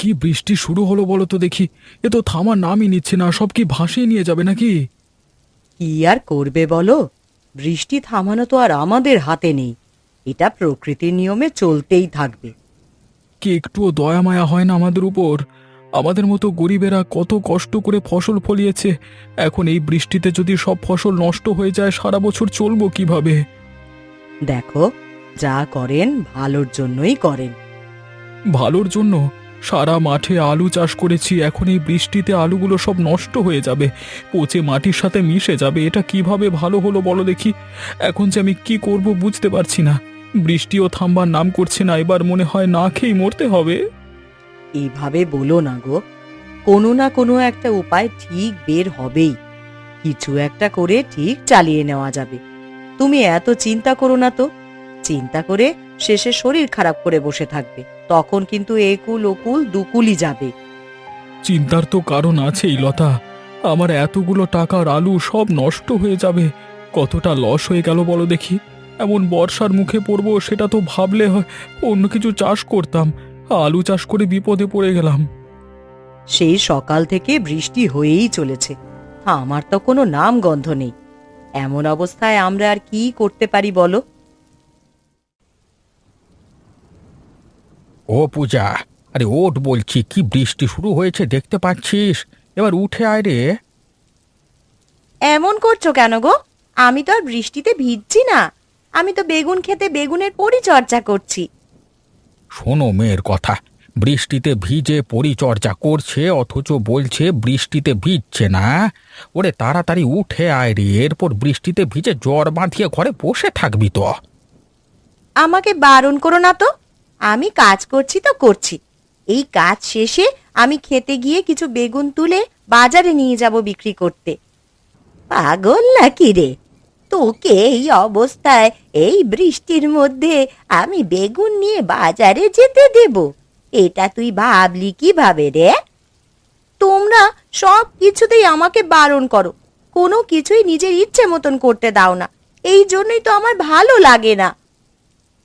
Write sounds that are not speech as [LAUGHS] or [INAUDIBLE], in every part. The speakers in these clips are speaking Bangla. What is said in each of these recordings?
কি বৃষ্টি শুরু হলো বলো তো দেখি। এ তো থামার নামই নিচ্ছে না সব কি ভাসিয়ে নিয়ে যাবে নাকি? কি আর করবে বলো? বৃষ্টি থামানো তো আর আমাদের হাতে নেই। এটা প্রকৃতির নিয়মে চলতেই থাকবে। কি একটুও দয়া মায়া হয় না আমাদের উপর? আমাদের মতো গরিবেরা কত কষ্ট করে ফসল ফলিয়েছে। এখন এই বৃষ্টিতে যদি সব ফসল নষ্ট হয়ে যায় সারা বছর চলবো কীভাবে? দেখো যা করেন ভালোর জন্যই করেন। ভালোর জন্য? সারা মাঠে আলু চাষ করেছি, এখন এই বৃষ্টিতে আলুগুলো সব নষ্ট হয়ে যাবে। পচে মাটির সাথে মিশে যাবে, এটা কীভাবে ভালো হলো বলো দেখি? এখন যে আমি কি করব বুঝতে পারছি না। বৃষ্টিও থামবার নাম করছে না, এবার মনে হয় না খেয়েই মরতে হবে। এইভাবে বলো না গো। কোনো না কোনো একটা উপায় ঠিক বের হবেই। কিছু একটা করে ঠিক চালিয়ে নেওয়া যাবে। তুমি এত চিন্তা করো না তো। চিন্তা করে শেষে শরীর খারাপ করে বসে থাকবে। তখন কিন্তু একুল ওকুল দুকুলই যাবে। চিন্তার তো কারণ আছেই লতা। আমার এতগুলো টাকার আলু সব নষ্ট হয়ে যাবে। কতটা লস হয়ে গেল বলো দেখি। এমন বর্ষার মুখে পড়ব সেটা তো ভাবলে হয় অন্য কিছু চাষ করতাম। আলু চাষ করে বিপদে পড়ে গেলাম। সেই সকাল থেকে বৃষ্টি হয়েই চলেছে। আমার তো কোনো নাম গন্ধ নেই। এমন অবস্থায় আমরা আর কি করতে পারি বলো? ও পূজা আরে ওট বলছি কি বৃষ্টি শুরু হয়েছে দেখতে পাচ্ছিস? এবার উঠে আয় রে। এমন করছ কেন গো? আমি তো আর বৃষ্টিতে ভিজছি না। আমি তো বেগুন খেতে বেগুনের পরিচর্যা করছি। শোনো মেয়ের কথা বৃষ্টিতে ভিজে পরিচর্যা করছে অথচ বলছে বৃষ্টিতে ভিজছে না। ওরে তাড়াতাড়ি উঠে আয় রে এরপর বৃষ্টিতে ভিজে জ্বর বাঁধিয়ে ঘরে বসে থাকবি তো। আমাকে বারণ করো না তো। আমি কাজ করছি তো করছি। এই কাজ শেষে আমি খেতে গিয়ে কিছু বেগুন তুলে বাজারে নিয়ে যাব বিক্রি করতে। পাগল নাকি রে? তোকে এই অবস্থায়, এই বৃষ্টির মধ্যে আমি বেগুন নিয়ে বাজারে যেতে দেব। এটা তুই ভাবলি কীভাবে রে? তোমরা সব কিছুতেই আমাকে বারণ করো। কোনো কিছুই নিজের ইচ্ছে মতন করতে দাও না। এই জন্যই তো আমার ভালো লাগে না।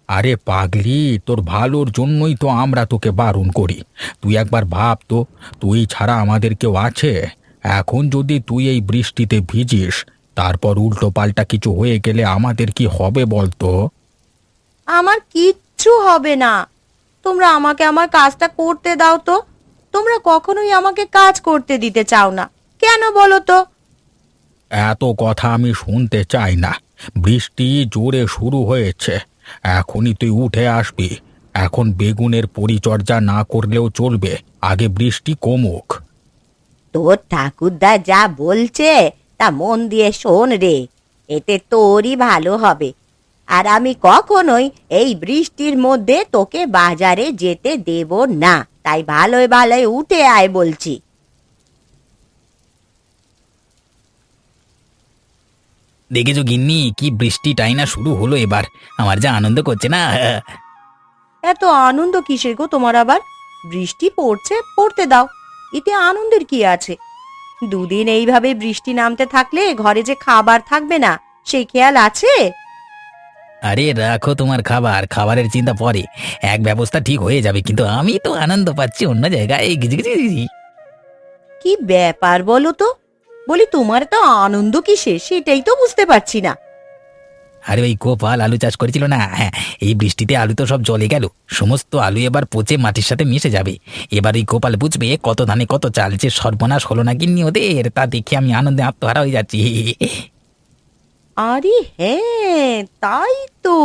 আরে পাগলি তোর ভালোর জন্যই তো আমরা তোকে বারণ করি। তুই একবার ভাব তো তুই ছাড়া আমাদের কেউ আছে? এখন যদি তুই এই বৃষ্টিতে ভিজিস তারপর উল্টো পাল্টা কিছু হয়ে গেলে আমাদের কি হবে বলতো? আমার কিচ্ছু হবে না। তোমরা আমাকে আমার কাজটা করতে দাও তো। তোমরা কখনোই আমাকে কাজ করতে দিতে চাও না। কেন বলো তো? এত কথা আমি শুনতে চাই না। বৃষ্টি জোরে শুরু হয়েছে। এখনই তুই উঠে আসবি। এখন বেগুনের পরিচর্যা না করলেও চলবে। আগে বৃষ্টি কমুক। তোর ঠাকুরদা যা বলছে, তা মন দিয়ে শোন রে। এতে তোরই ভালো হবে। আর আমি কখনোই এই বৃষ্টির মধ্যে তোকে বাজারে যেতে দেব না। তাই ভালোই ভালোই উঠে আয় বলছি। দেখেছ গিন্নি? কি বৃষ্টিটাই না শুরু হলো এবার। আমার যা আনন্দ করছে না। এত আনন্দ কিসের গো তোমার আবার? বৃষ্টি পড়ছে পড়তে দাও। এতে আনন্দের কি আছে? দুদিন এইভাবে বৃষ্টি নামতে থাকলে ঘরে যে খাবার থাকবে না সেই খেয়াল আছে? আরে রাখো তোমার খাবার খাবারের চিন্তা পরে। এক ব্যবস্থা ঠিক হয়ে যাবে কিন্তু আমি তো আনন্দ পাচ্ছি অন্য জায়গায়। গিজি গিজি গিজি। কি ব্যাপার বলো তো? বলি তোমার তো আনন্দ কিসে সেটাই তো বুঝতে পারছি না। আরে ওই গোপাল আলু চাষ করেছিল না? হ্যাঁ এই বৃষ্টিতে আলু তো সব জলে গেল। সমস্ত আলু এবার পচে মাটির সাথে মিশে যাবে। এবার ওই গোপাল বুঝবে কত ধানে কত চাল যে সর্বনাশ হলো না গিন্নি ওদের তা দেখে আমি আনন্দে আত্মহারা হয়ে যাচ্ছি। আরে হ্যাঁ তাই তো।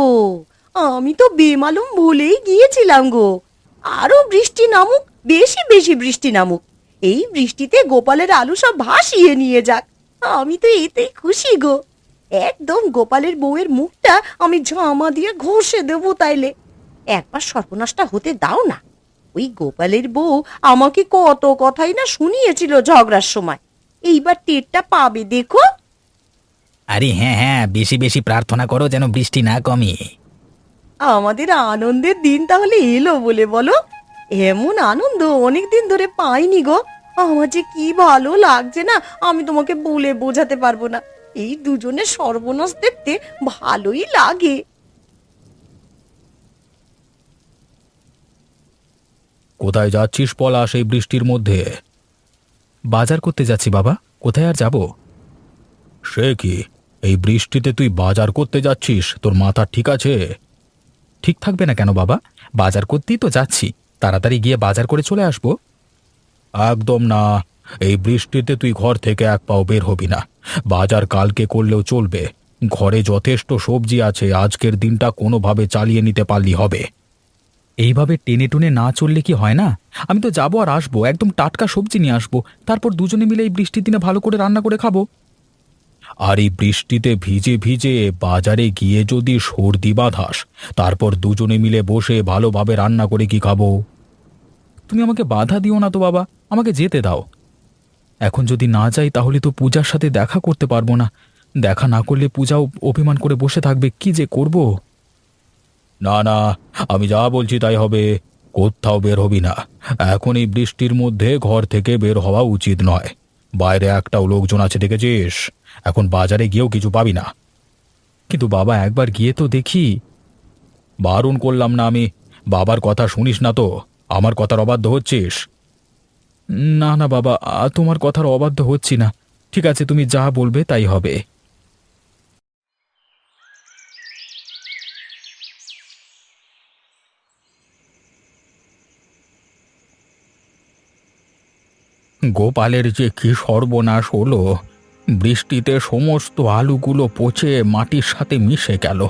আমি তো বেমালুম ভুলেই গিয়েছিলাম গো। আরও বৃষ্টি নামুক বেশি বেশি বৃষ্টি নামুক। এই বৃষ্টিতে গোপালের আলু সব ভাসিয়ে নিয়ে যাক। আমি তো এতেই খুশি গো। একদম গোপালের বউয়ের মুখটা আমি ঝামা দিয়ে ঘষে দেবো তাইলে। একবার সর্বনাশটা হতে দাও না। ওই গোপালের বউ আমাকে কত কথাই না শুনিয়েছিল ঝগড়ার সময়। এইবার টেরটা পাবে দেখো। আরে হ্যাঁ হ্যাঁ বেশি বেশি প্রার্থনা করো যেন বৃষ্টি না কমে। আমাদের আনন্দের দিন তাহলে এলো বলে বলো। এমন আনন্দ অনেক দিন ধরে পাইনি গো। আমার যে কি ভালো লাগছে না, আমি তোমাকে বলে বোঝাতে পারব না। এই দুজনের সর্বনাশ দেখতে ভালোই লাগে। কোথায় যাচ্ছিস পলাশ এই বৃষ্টির মধ্যে? বাজার করতে যাচ্ছি বাবা, কোথায় আর যাব? সে কি, এই বৃষ্টিতে তুই বাজার করতে যাচ্ছিস, তোর মাথা ঠিক আছে? ঠিক থাকবে না কেন বাবা? বাজার করতেই তো যাচ্ছি। তাড়াতাড়ি গিয়ে বাজার করে চলে আসব। একদম না। এই বৃষ্টিতে তুই ঘর থেকে এক পাও বের হবি না। বাজার কালকে করলেও চলবে। ঘরে যথেষ্ট সবজি আছে আজকের দিনটা কোনোভাবে চালিয়ে নিতে পারলি হবে। এইভাবে টেনে টুনে না চললে কি হয় না? আমি তো যাব আর আসব একদম টাটকা সবজি নিয়ে আসব। তারপর দুজনে মিলে এই বৃষ্টির দিনে ভালো করে রান্না করে খাব। আর এই বৃষ্টিতে ভিজে ভিজে বাজারে গিয়ে যদি সর্দি বাঁধাস, তারপর দুজনে মিলে বসে ভালোভাবে রান্না করে কি খাব? তুমি আমাকে বাধা দিও না তো বাবা, আমাকে যেতে দাও। এখন যদি না যাই, তাহলে তো পূজার সাথে দেখা করতে পারব না। দেখা না করলে পূজাও অভিমান করে বসে থাকবে, কি যে করব? না না, আমি যা বলছি তাই হবে, কোথাও বের হবি না। এখন এই বৃষ্টির মধ্যে ঘর থেকে বের হওয়া উচিত নয়। বাইরে একটাও লোকজন আছে, দেখেছিস? এখন বাজারে গিয়েও কিছু পাবি না। কিন্তু বাবা একবার গিয়ে তো দেখি। বারণ করলাম না আমি। বাবার কথা শুনিস না তো। আমার কথার অবাধ্য হচ্ছিস। না না বাবা তোমার কথার অবাধ্য হচ্ছি না। ঠিক আছে, তুমি যা বলবে তাই হবে। গোপালের যে কি সর্বনাশ হলো। বৃষ্টিতে সমস্ত আলুগুলো পচে মাটির সাথে মিশে গেল।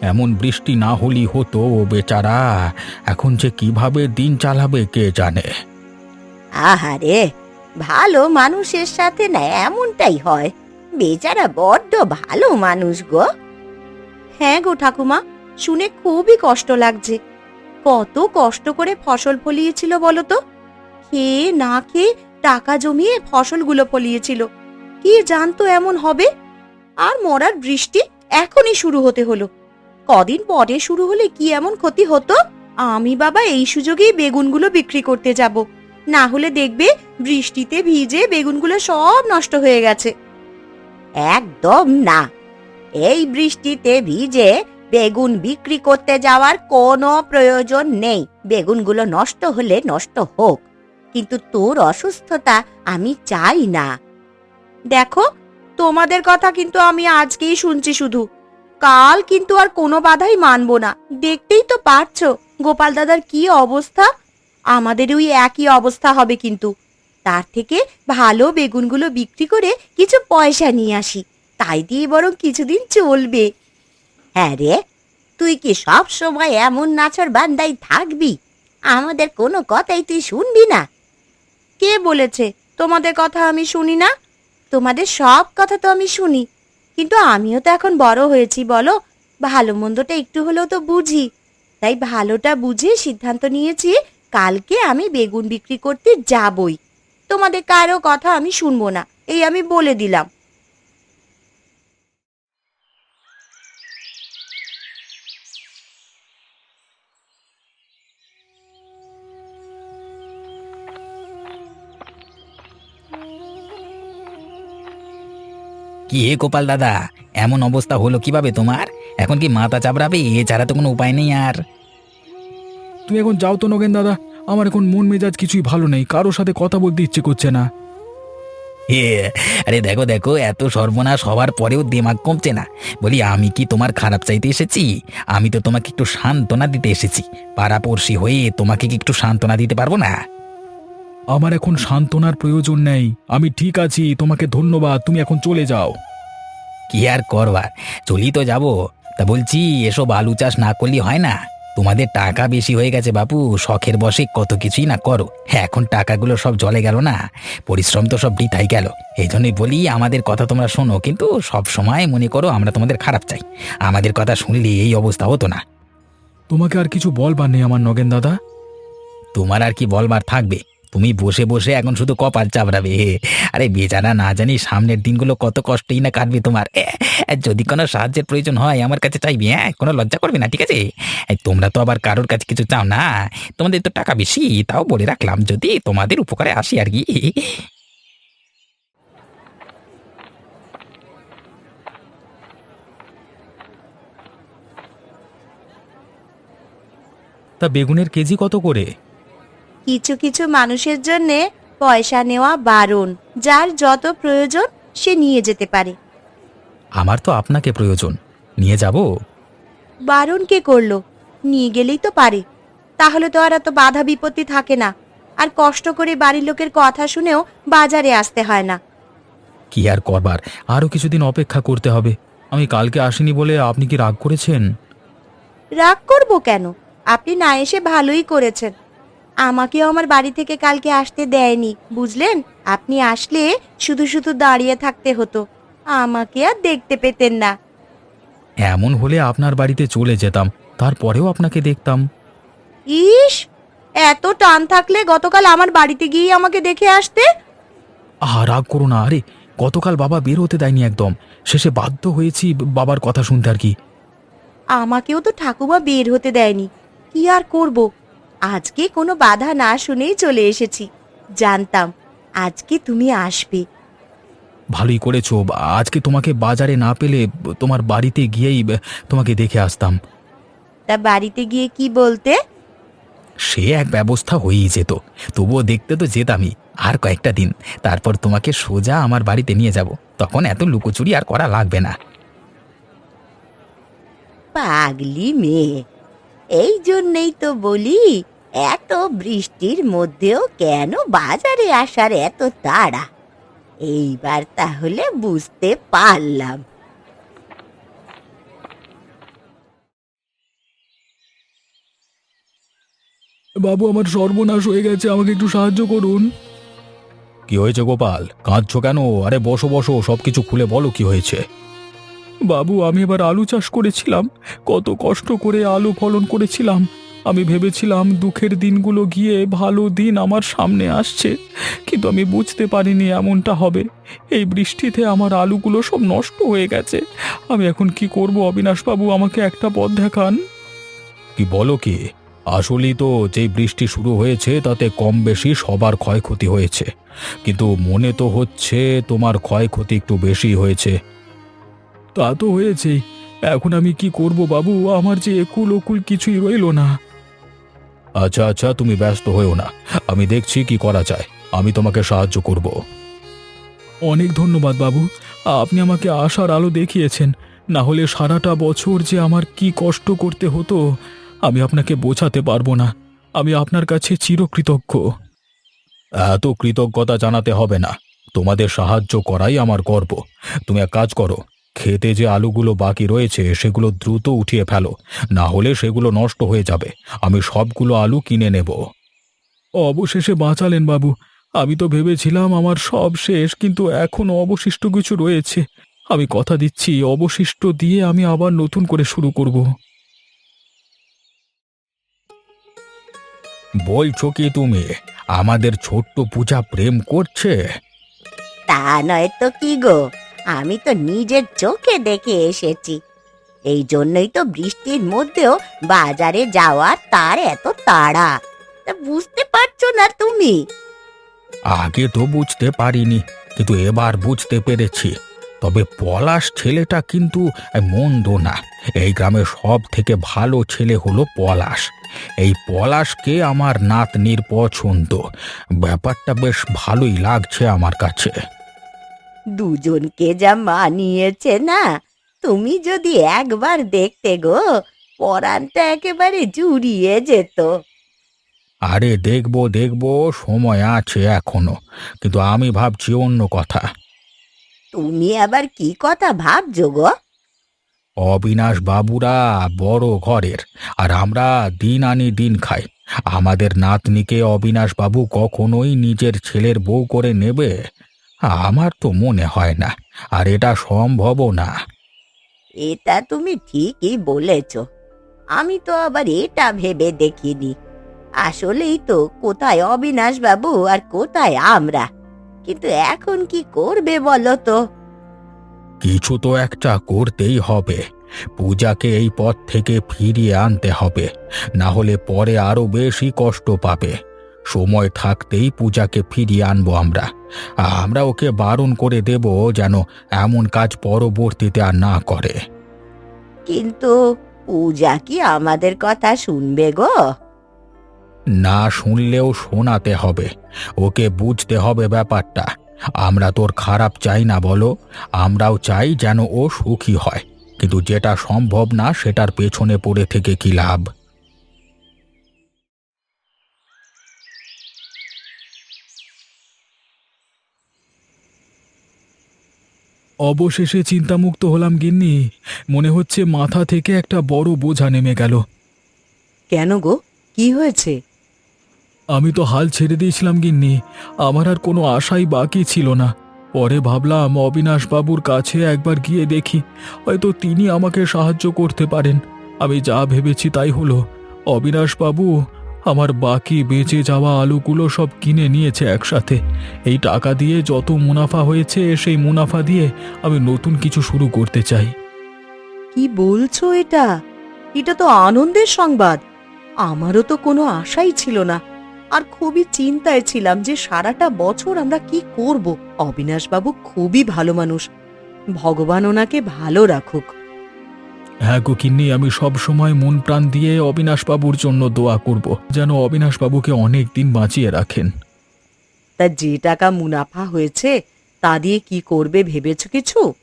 এমন বৃষ্টি না হলেই হতো, ও বেচারা। এখন যে কীভাবে দিন চালাবে, কে জানে? আহারে, ভালো মানুষের সাথে না এমনটাই হয়। বেচারা বড্ড ভালো মানুষ গো। হ্যাঁ গো ঠাকুমা, শুনে খুবই কষ্ট লাগছে। কত কষ্ট করে ফসল ফলিয়েছিল বলো তো? খেয়ে না খেয়ে টাকা জমিয়ে ফসলগুলো ফলিয়েছিল। কি জানতো এমন হবে? আর মরার বৃষ্টি এখনই শুরু হতে হলো। কদিন পরে শুরু হলে কি এমন ক্ষতি হতো? আমি বাবা এই সুযোগেই বেগুনগুলো বিক্রি করতে যাব। না হলে দেখবে বৃষ্টিতে ভিজে বেগুনগুলো সব নষ্ট হয়ে গেছে। একদম না। এই বৃষ্টিতে ভিজে বেগুন বিক্রি করতে যাওয়ার কোনো প্রয়োজন নেই। বেগুনগুলো নষ্ট হলে নষ্ট হোক। কিন্তু তোর অসুস্থতা আমি চাই না। দেখো, তোমাদের কথা কিন্তু আমি আজকেই শুনছি শুধু। কাল কিন্তু আর কোনো বাধাই মানবো না। দেখতেই তো পারছ, গোপাল দাদার কি অবস্থা? আমাদের ওই একই অবস্থা হবে কিন্তু। তার থেকে ভালো বেগুনগুলো বিক্রি করে কিছু পয়সা নিয়ে আসি। তাই দিয়ে বরং কিছুদিন চলবে। হ্যাঁ রে, তুই কি সব সময় এমন নাচর বান্দাই থাকবি? আমাদের কোনো কথাই তুই শুনবি না। কে বলেছে? তোমাদের কথা আমি শুনি না? তোমাদের সব কথা তো আমি শুনি, কিন্তু আমিও তো এখন বড় হয়েছি, বলো। ভালো মন্দটা একটু হলেও তো বুঝি। তাই ভালোটা বুঝে সিদ্ধান্ত নিয়েছি, কালকে আমি বেগুন বিক্রি করতে যাবই। তোমাদের কারও কথা আমি শুনব না, এই আমি বলে দিলাম। কি হে গোপাল দাদা এমন অবস্থা হলো কীভাবে তোমার? এখন কি মাথা চাপড়াবে এছাড়া তো কোনো উপায় নেই আর। তুমি এখন যাও তো নগেন দাদা আমার এখন মন মেজাজ কিছুই ভালো নেই কারোর সাথে কথা বলতে ইচ্ছে করছে না। আরে দেখো দেখো এত সর্বনাশ হওয়ার পরেও দিমাগ কমছে না। বলি আমি কি তোমার খারাপ চাইতে এসেছি? আমি তো তোমাকে একটু সান্ত্বনা দিতে এসেছি। পাড়াপড়শি হয়ে তোমাকে কি একটু সান্ত্বনা দিতে পারব না? আমার এখন সান্ত্বনার প্রয়োজন নেই। আমি ঠিক আছি তোমাকে ধন্যবাদ তুমি এখন চলে যাও। কি আর করবার? চলি তো যাব। তা বলছি এসব আলু চাষ না করলে হয় না? তোমাদের টাকা বেশি হয়ে গেছে বাপু শখের বসে কত কিছুই না করো। হ্যাঁ এখন টাকাগুলো সব জলে গেল না। পরিশ্রম তো সব বৃথাই গেল। এই জন্যই বলি আমাদের কথা তোমরা শোনো কিন্তু সব সময় মনে করো আমরা তোমাদের খারাপ চাই। আমাদের কথা শুনলে এই অবস্থা হতো না। তোমাকে আর কিছু বলবার নেই আমার নগেন দাদা। তোমার আর কি বলবার থাকবে? তুমি বসে বসে এখন শুধু কপাল চাপড়াবে। আরে বেচারা, না জানি সামনের দিনগুলো কত কষ্টই না কাটবে তোমার। যদি কোনো সাহায্যের প্রয়োজন হয় আমার কাছে চাইবে হ্যাঁ? কোনো লজ্জা করবে না, ঠিক আছে? তোমরা তো আবার কারোর কাছে কিছু চাও না। তোমাদের তো টাকা বেশি, তাও বলে রাখলাম, যদি তোমাদের উপকারে আসি আর কি। তা বেগুনের কেজি কত করে? কিছু কিছু মানুষের জন্যে পয়সা নেওয়া বারণ যার যত প্রয়োজন সে নিয়ে যেতে পারে। আমার তো আপনাকে প্রয়োজন। নিয়ে যাব? বারণ কে করল? নিয়ে গেলেই তো পারে। তাহলে তো আর এত বাধা বিপত্তি থাকে না। আর কষ্ট করে বাড়ির লোকের কথা শুনেও বাজারে আসতে হয় না। কি আর করবার? আরও কিছুদিন অপেক্ষা করতে হবে। আমি কালকে আসিনি বলে আপনি কি রাগ করেছেন? রাগ করব কেন? আপনি না এসে ভালোই করেছেন। আমাকেও আমার বাড়ি থেকে কালকে আসতে দেয়নি বুঝলেন? আপনি আসলে শুধু শুধু দাঁড়িয়ে থাকতে হতো। আমাকে আর দেখতে পেতেন না। এমন হলে আপনার বাড়িতে চলে যেতাম তারপরেও আপনাকে দেখতাম। ইস! এত টান থাকলে গতকাল আমার বাড়িতে গিয়ে আমাকে দেখে আসতে? আহ রাগ করো না আরে গতকাল বাবা বের হতে দেয়নি একদম। শেষে বাধ্য হয়েছি বাবার কথা শুনতে আর কি। আমাকেও তো ঠাকুমা বের হতে দেয়নি। কি আর করব? আজকে কোনো বাধা না শুনেই চলে এসেছি। জানতাম আজকে তুমি আসবে। ভালোই করেছ আজকে তোমাকে বাজারে না পেলে তোমার বাড়িতে গিয়েই তোমাকে দেখে আসতাম। তা বাড়িতে গিয়ে কি বলতে? সে এক ব্যবস্থা হয়েই যেত তবুও দেখতে তো যেতামই। আর কয়েকটা দিন তারপর তোমাকে সোজা আমার বাড়িতে নিয়ে যাব তখন এত লুকোচুরি আর করা লাগবে না। পাগলি মেয়ে। এই জন্যই তো বলি এত বৃষ্টির মধ্যেও কেন বাজারে আসার এত তাড়া? এইবার তাহলে বুঝতে পারলাম। বাবু আমার সর্বনাশ হয়ে গেছে আমাকে একটু সাহায্য করুন। কি হয়েছে গোপাল? কাঁদছো কেন? আরে বসো বসো সবকিছু খুলে বলো কি হয়েছে। বাবু, আমি এবার আলু চাষ করেছিলাম। কত কষ্ট করে আলু ফলন করেছিলাম। আমি ভেবেছিলাম দুঃখের দিনগুলো গিয়ে ভালো দিন আমার সামনে আসছে। কিন্তু আমি বুঝতে পারিনি এমনটা হবে। এই বৃষ্টিতে আমার আলুগুলো সব নষ্ট হয়ে গেছে। আমি এখন কি করব, অবিনাশবাবু, আমাকে একটা পথ দেখান। কি বলো কি? আসলেই তো যেই বৃষ্টি শুরু হয়েছে, তাতে কম বেশি সবার ক্ষয়ক্ষতি হয়েছে। কিন্তু মনে তো হচ্ছে তোমার ক্ষয়ক্ষতি একটু বেশি হয়েছে। তা তো হয়েছেই এখন আমি কি করব বাবু? আমার যে একুল ওকুল কিছুই রইল না। আচ্ছা আচ্ছা তুমি ব্যস্ত হয়েও না। আমি দেখছি কি করা যায়। আমি তোমাকে সাহায্য করব। অনেক ধন্যবাদ বাবু। আপনি আমাকে আশার আলো দেখিয়েছেন। না হলে সারাটা বছর যে আমার কি কষ্ট করতে হতো আমি আপনাকে বোঝাতে পারব না। আমি আপনার কাছে চিরকৃতজ্ঞ। এত কৃতজ্ঞতা জানাতে হবে না। তোমাদের সাহায্য করাই আমার গর্ব। তুমি এক কাজ করো খেতে যে আলুগুলো বাকি রয়েছে, সেগুলো দ্রুত উঠিয়ে ফেলো। না হলে সেগুলো নষ্ট হয়ে যাবে। আমি সবগুলো আলু কিনে নেব। অবশেষে বাঁচালেন বাবু। আমি তো ভেবেছিলাম আমার সব শেষ, কিন্তু এখনও অবশিষ্ট কিছু রয়েছে। আমি কথা দিচ্ছি, অবশিষ্ট দিয়ে আমি আবার নতুন করে শুরু করব। বলছো কি তুমি, আমাদের ছোট্ট পূজা প্রেম করছে? তা নয় তো কি গো? আমি তো নিজের চোখে দেখে এসেছি। এই জন্যই তো বৃষ্টির মধ্যেও বাজারে যাওয়ার তার এত তাড়া। তা বুঝতে পারছ না তুমি? আগে তো বুঝতে পারিনি, কিন্তু এবার বুঝতে পেরেছি। তবে পলাশ ছেলেটা কিন্তু মন্দ না। এই গ্রামের সব থেকে ভালো ছেলে হলো পলাশ। এই পলাশকে আমার নাতনির পছন্দ। ব্যাপারটা বেশ ভালোই লাগছে আমার কাছে। দুজনকে যা মানিয়েছে না তুমি যদি একবার দেখতে গো পরানটা একেবারে জুড়িয়ে যেত। আরে দেখব দেখব সময় আছে এখনও কিন্তু আমি ভাবছি অন্য কথা। তুমি আবার কি কথা ভাবছ গো? অবিনাশ বাবুরা বড় ঘরের আর আমরা দিন আনি দিন খাই। আমাদের নাতনিকে অবিনাশ বাবু কখনোই নিজের ছেলের বউ করে নেবে? আমার তো মনে হয় না আর এটা সম্ভবও না। এটা তুমি ঠিকই বলেছ। আমি তো আবার এটা ভেবে দেখিনি। আসলেই তো কোথায় অবিনাশ বাবু আর কোথায় আমরা? কিন্তু এখন কি করবে বলো তো? কিছু তো একটা করতেই হবে। পূজাকে এই পথ থেকে ফিরিয়ে আনতে হবে। না হলে পরে আরও বেশি কষ্ট পাবে। সময় থাকতেই পূজাকে ফিরিয়ে আনব আমরা। আমরা ওকে বারণ করে দেব যেন এমন কাজ পরবর্তীতে আর না করে। কিন্তু পূজা কি আমাদের কথা শুনবে গো? না শুনলেও শোনাতে হবে। ওকে বুঝতে হবে ব্যাপারটা। আমরা তোর খারাপ চাই না বলো। আমরাও চাই যেন ও সুখী হয়। কিন্তু যেটা সম্ভব না সেটার পেছনে পড়ে থেকে কি লাভ? অবশেষে চিন্তামুক্ত হলাম গিন্নি। মনে হচ্ছে মাথা থেকে একটা বড় বোঝা নেমে গেল। কেন গো? কি হয়েছে? আমি তো হাল ছেড়ে দিয়েছিলাম গিন্নি। আমার আর কোনো আশাই বাকি ছিল না। পরে ভাবলাম অবিনাশ বাবুর কাছে একবার গিয়ে দেখি। হয়তো তিনি আমাকে সাহায্য করতে পারেন। আমি যা ভেবেছি তাই হলো। অবিনাশ বাবু আমার বাকি বেঁচে যাওয়া আলুগুলো সব কিনে নিয়েছে একসাথে। এই টাকা দিয়ে যত মুনাফা হয়েছে, সেই মুনাফা দিয়ে আমি নতুন কিছু শুরু করতে চাই। কি বলছো এটা? এটা তো আনন্দের সংবাদ। আমারও তো কোনো আশাই ছিল না। আর খুবই চিন্তায় ছিলাম যে সারাটা বছর আমরা কি করব। অবিনাশবাবু খুবই ভালো মানুষ। ভগবান ওনাকে ভালো রাখুক। হ্যাঁ গো কিন্নি আমি সব সময় মন প্রাণ দিয়ে অবিনাশবাবুর জন্য দোয়া করব যেন অবিনাশবাবুকে অনেক দিন বাঁচিয়ে রাখেন। তা যে টাকা মুনাফা হয়েছে তা দিয়ে কি করবে ভেবেছ কিছু?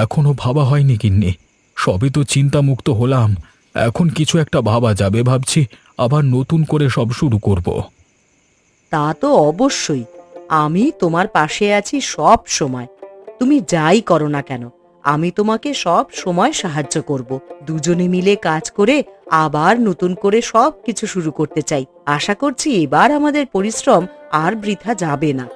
এখনও ভাবা হয়নি কিন্নি সবই তো চিন্তামুক্ত হলাম এখন কিছু একটা ভাবা যাবে ভাবছি আবার নতুন করে সব শুরু করব। তা তো অবশ্যই আমি তোমার পাশে আছি সব সময় তুমি যাই করো না কেন আমি তোমাকে সব সময় সাহায্য করব। দুজনে মিলে কাজ করে আবার নতুন করে সব কিছু শুরু করতে চাই। আশা করছি এবার আমাদের পরিশ্রম আর বৃথা যাবে না।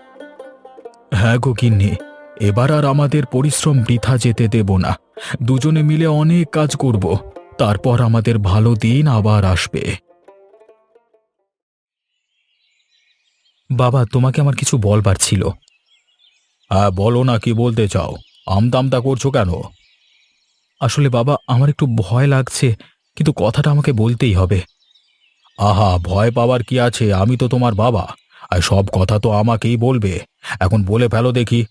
হ্যাঁ গো কিন্নি এবার আর আমাদের পরিশ্রম বৃথা যেতে দেব না। দুজনে মিলে অনেক কাজ করব। তারপর আমাদের ভালো দিন আবার আসবে। বাবা, তোমাকে আমার কিছু বলবার ছিল। হ্যাঁ বলো না, কি বলতে চাও? আমতামতা করছ কেন? আসলে বাবা, আমার একটু ভয় লাগছে, কিন্তু কথাটা আমাকে বলতেই হবে। আহা, ভয় পাওয়ার কি আছে? আমি তো তোমার বাবা, আর সব কথা তো আমাকেই বলবে। এখন বলে ফেলো দেখি।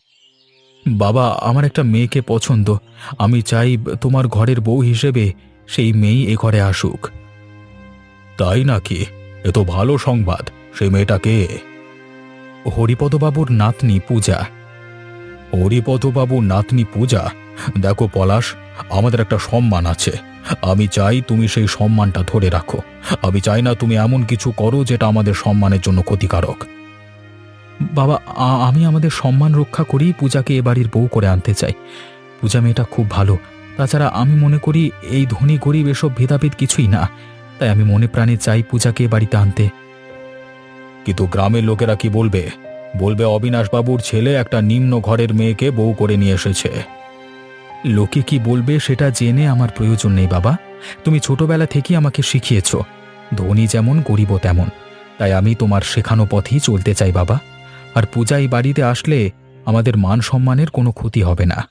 বাবা, আমার একটা মেয়েকে পছন্দ। আমি চাই তোমার ঘরের বউ হিসেবে সেই মেয়েই এ ঘরে আসুক। তাই নাকি? এ তো ভালো সংবাদ। সেই মেয়েটাকে হরিপদবাবুর নাতনি পূজা। হরিপদবাবুর নাতনি পূজা? দেখো পলাশ, আমাদের একটা সম্মান আছে। আমি চাই তুমি সেই সম্মানটা ধরে রাখো। আমি চাই না তুমি এমন কিছু করো যেটা আমাদের সম্মানের জন্য ক্ষতিকারক। বাবা আমি আমাদের সম্মান রক্ষা করি পূজাকে এ বাড়ির বউ করে আনতে চাই। পূজা মেয়েটা খুব ভালো। তাছাড়া আমি মনে করি এই ধনী গরিব এসব ভেদাভেদ কিছুই না। তাই আমি মনে প্রাণে চাই পূজাকে এ বাড়িতে আনতে। কিন্তু গ্রামের লোকেরা কি বলবে? বলবে অবিনাশবাবুর ছেলে একটা নিম্ন ঘরের মেয়েকে বউ করে নিয়ে এসেছে। লোকে কি বলবে সেটা জেনে আমার প্রয়োজন নেই বাবা। তুমি ছোটবেলা থেকেই আমাকে শিখিয়েছ। ধনী যেমন, গরিব তেমন। তাই আমি তোমার শেখানো পথেই চলতে চাই বাবা। আর পূজা এই বাড়িতে আসলে আমাদের মান সম্মানের কোনো ক্ষতি হবে না।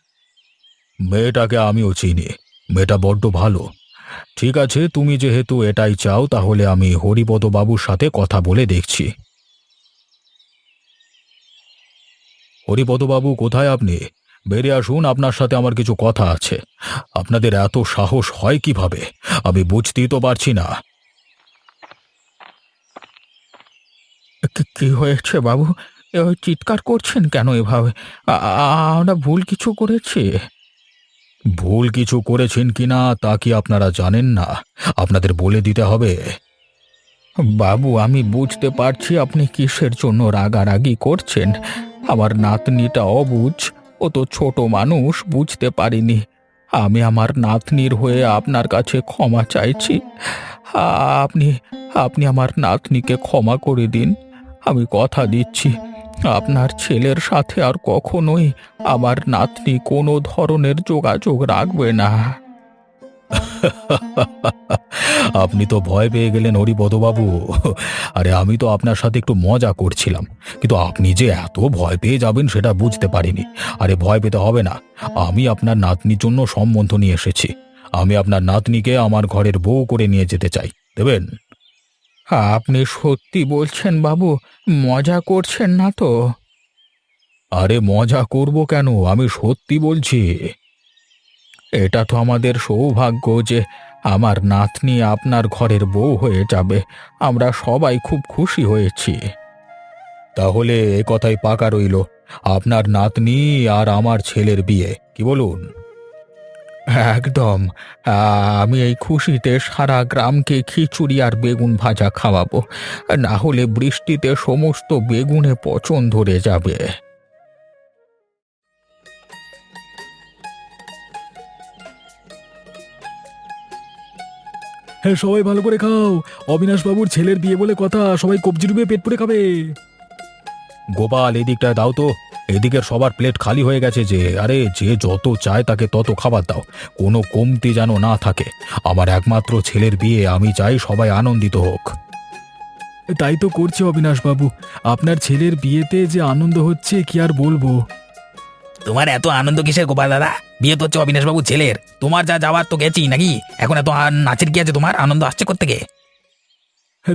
মেয়েটাকে আমিও চিনি। মেয়েটা বড্ড ভালো। ঠিক আছে, তুমি যেহেতু এটাই চাও, তাহলে আমি হরিপদ বাবুর সাথে কথা বলে দেখছি। হরিপদ বাবু কোথায় আপনি? বেরিয়ে আসুন, আপনার সাথে আমার কিছু কথা আছে। আপনাদের এত সাহস হয় কীভাবে? আমি বুঝতেই তো পারছি না। কি হয়েছে বাবু? চিৎকার করছেন কেন এভাবে? আমরা ভুল কিছু করেছি। ভুল কিছু করেছেন কিনা তা কি আপনারা জানেন না? আপনাদের বলে দিতে হবে। বাবু, আমি বুঝতে পারছি আপনি কিসের জন্য রাগারাগি করছেন। আমার নাতনিটা অবুঝ ও তো ছোট মানুষ বুঝতে পারিনি। আমি আমার নাতনির হয়ে আপনার কাছে ক্ষমা চাইছি। আপনি আপনি আমার নাতনিকে ক্ষমা করে দিন। আমি কথা দিচ্ছি। আপনার ছেলের সাথে আর কখনোই আমার নাতনি কোনো ধরনের যোগাযোগ রাখবে না। [LAUGHS] আপনি তো ভয় পেয়ে গেলেন হরিপদবাবু। আরে আমি তো আপনার সাথে একটু মজা করছিলাম। কিন্তু আপনি যে এত ভয় পেয়ে যাবেন সেটা বুঝতে পারিনি। আরে ভয় পেতে হবে না। আমি আপনার নাতনির জন্য সম্বন্ধ নিয়ে এসেছি। আমি আপনার নাতনিকে আমার ঘরের বউ করে নিয়ে যেতে চাই। দেবেন? আপনি সত্যি বলছেন বাবু মজা করছেন না তো? আরে মজা করব কেন? আমি সত্যি বলছি। এটা তো আমাদের সৌভাগ্য যে আমার নাতনি আপনার ঘরের বউ হয়ে যাবে। আমরা সবাই খুব খুশি হয়েছি। তাহলে এ কথাই পাকা রইল। আপনার নাতনি আর আমার ছেলের বিয়ে, কি বলুন? একদম। আমি এই খুশিতে সারা গ্রামকে খিচুড়ি আর বেগুন ভাজা খাওয়াবো। না হলে বৃষ্টিতে সমস্ত বেগুনে পচন ধরে যাবে। হ্যাঁ সবাই ভালো করে খাও। অবিনাশ বাবুর ছেলের বিয়ে বলে কথা, সবাই কবজি ডুবে পেট পুড়ে খাবে। গোপাল এদিকটা দাও তো। এদিকের সবার প্লেট খালি হয়ে গেছে যে, আরে যে যত চায় তাকে তত খাবার দাও। কোনো কমতি যেন না থাকে। আমার একমাত্র ছেলের বিয়ে, আমি চাই সবাই আনন্দিত হোক। তাই তো করছে অবিনাশ বাবু আপনার ছেলের বিয়েতে যে আনন্দ হচ্ছে, কি আর বলব? তোমার এত আনন্দ কিসের গোপাল দাদা? বিয়ে তো হচ্ছে অবিনাশ বাবু ছেলের। তোমার যা যাওয়ার তো গেছি নাকি? এখন এত আ- নাচের কি আছে তোমার? আনন্দ আসছে থেকে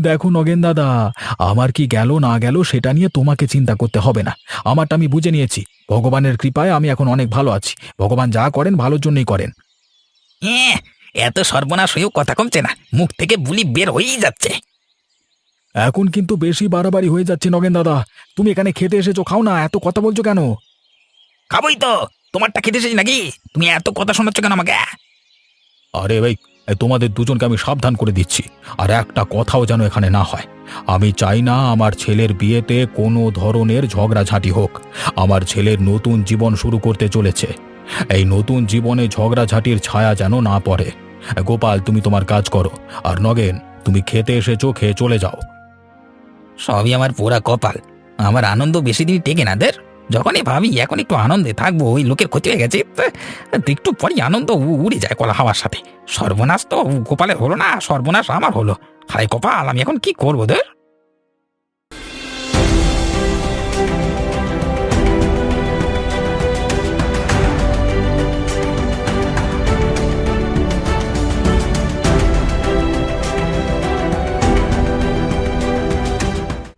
দেখো নগেন দাদা আমার কি গেল না গেল সেটা নিয়ে তোমাকে চিন্তা করতে হবে না। আমারটা আমি বুঝে নিয়েছি। ভগবানের কৃপায় আমি এখন অনেক ভালো আছি। ভগবান যা করেন ভালোর জন্যই করেন। এত সর্বনাশ হয়েও কথা কমছে না। মুখ থেকে বুলি বের হয়েই যাচ্ছে। এখন কিন্তু বেশি বাড়াবাড়ি হয়ে যাচ্ছে নগেন দাদা। তুমি এখানে খেতে এসেছ খাও না এত কথা বলছো কেন? খাবোই তো। তোমারটা খেতে এসেছি নাকি? তুমি এত কথা শোনাচ্ছ কেন আমাকে? আরে ভাই তোমাদের দুজনকে আমি সাবধান করে দিচ্ছি। আর একটা কথাও যেন এখানে না হয়। আমি চাই না আমার ছেলের বিয়েতে কোনো ধরনের ঝগড়াঝাঁটি হোক। আমার ছেলের নতুন জীবন শুরু করতে চলেছে। এই নতুন জীবনে ঝগড়াঝাঁটির ছায়া যেন না পড়ে। গোপাল তুমি তোমার কাজ করো। আর নগেন তুমি খেতে এসেছ খেয়ে চলে যাও। সবই আমার পোড়া কপাল। আমার আনন্দ বেশি দিন টেকে না দের। যখনই ভাবি এখন একটু আনন্দে থাকব ওই লোকের ক্ষতি হয়ে গেছে তা, একটু পরই আনন্দ উ- উড়ে যায় কলা হাওয়ার সাথে। সর্বনাশ তো গোপালের হলো না সর্বনাশ আমার হলো। হায় কপাল আমি এখন কি করব দের